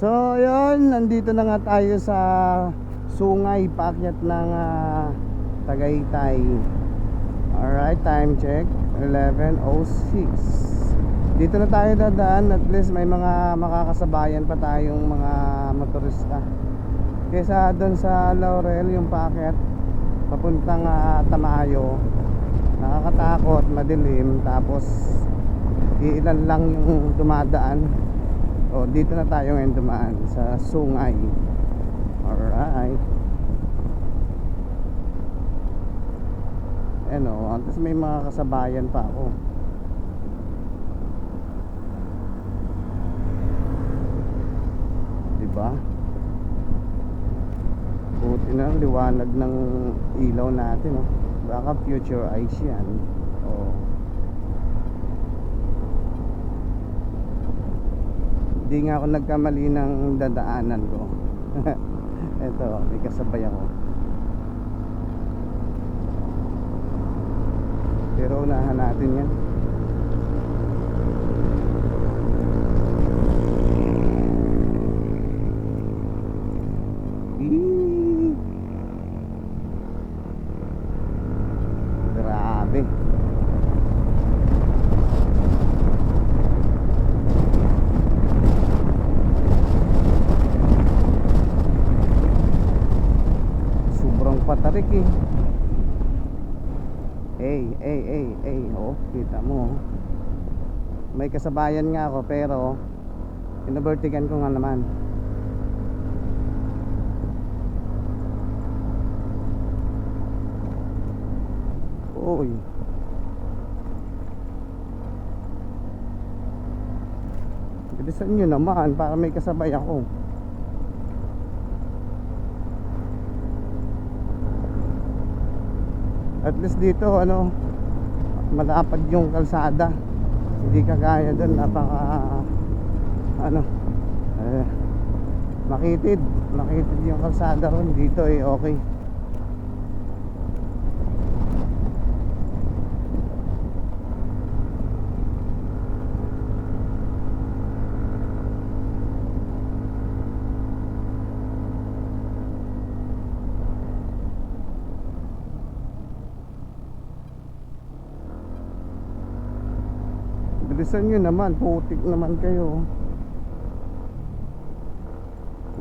So, ayun, nandito na nga tayo sa Sungay, paakyat ng ah, Tagaytay. Alright, time check, 11.06. Dito na tayo dadaan, at least may mga makakasabayan pa tayong mga motorista. Kesa doon sa Laurel, yung paakyat, papuntang ah, Tamayo, nakakatakot, madilim, tapos iilan lang yung dumadaan o dito na tayo ngayon dumaan sa Sungay. Alright. Ano tapos may mga kasabayan pa ako. Diba? Buti na liwanag ng ilaw natin oh. baka future eyes yan oh Hindi nga ako nagkamali ng dadaanan ko. Ito, may kasabay ako. Pero unahan natin yan. Eee! Grabe. Patarik eh. Hey, hey, hey, hey. Oh, kita mo. May kasabayan nga ako pero pinabertigan ko nga naman. Uy. Bilisan nyo naman para may kasabay ako. At least dito ano malapad yung kalsada. Hindi kagaya doon napaka ano eh, makitid, makitid yung kalsada ron dito eh okay. Bilisan nyo naman, putik naman kayo.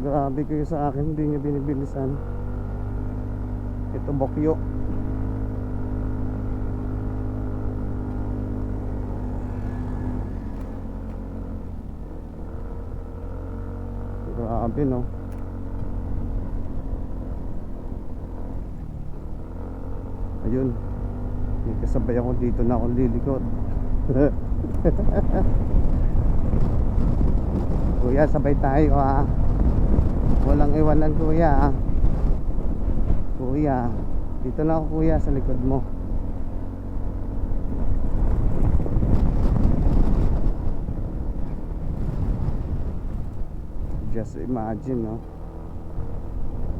Grabe kayo sa akin, hindi nyo binibilisan. Ito bokyo. Grabe no. Ayun. May kasabay ako dito na akong lilikot. kuya, sabay tayo ha. Walang iwanan kuya ha. Kuya, dito na ako kuya sa likod mo. Just imagine no.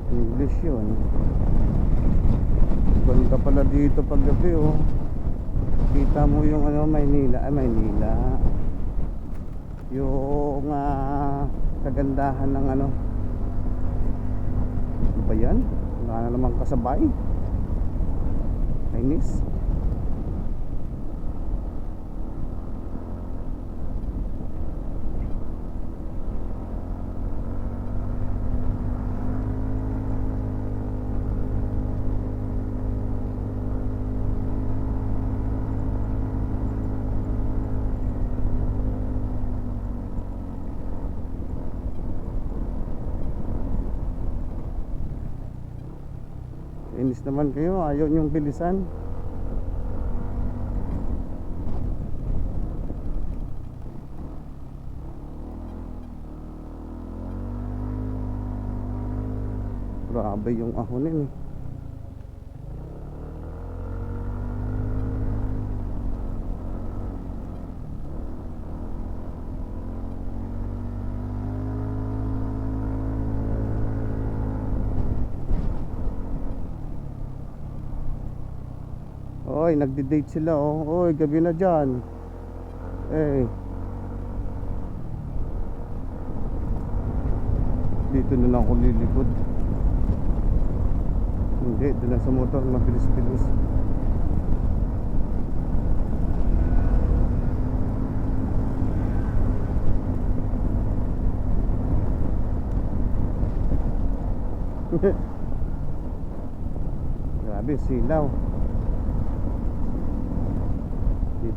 English yun. Ganda pala dito pag gabi oh. Kita mo yung ano Maynila, ay Maynila. Yung ah, kagandahan ng ano. Ano ba yan? Wala na namang kasabay. Kainis. Inis naman kayo, ayaw niyong bilisan. Grabe yung ahonin eh. Oy, nagde-date sila oh. Oy, gabi na diyan. Eh. Dito na lang ako lilikod. Hindi, doon sa motor, mabilis-bilis. Grabe, silaw.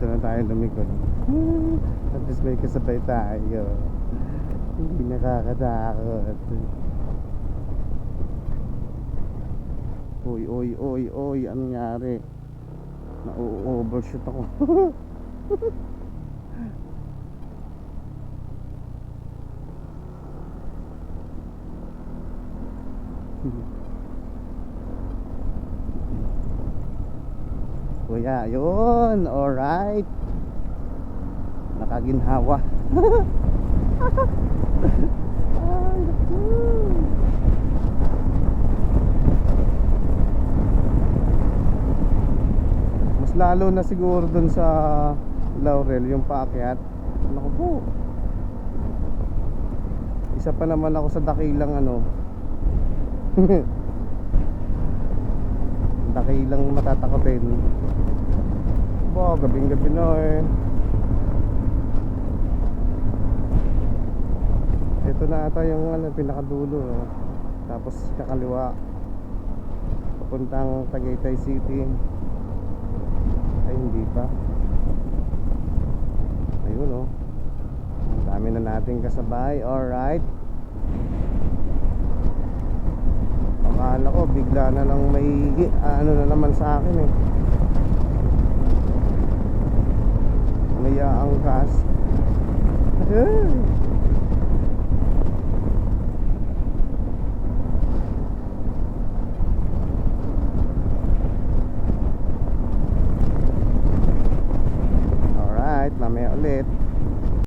Dito na tayo lumikod. At least may kasabay tayo. Hindi nakakatakot. Uy, uy, uy, uy, anong nangyari? Na-overshoot ako. Kuya, yun. Alright. Nakaginhawa. Ay, naku. Lalo na siguro dun sa Laurel yung paakyat. Naku po. Isa pa naman ako sa dakilang ano. dakilang matatakotin. Ba, gabing gabi na eh. Ito na ata yung ano, pinakadulo. No? Tapos kakaliwa. Papuntang Tagaytay City. Ay, hindi pa. Ayun oh. Ang Dami na nating kasabay. Alright. Akala ko bigla na lang may ano na naman sa akin eh. May aangkas.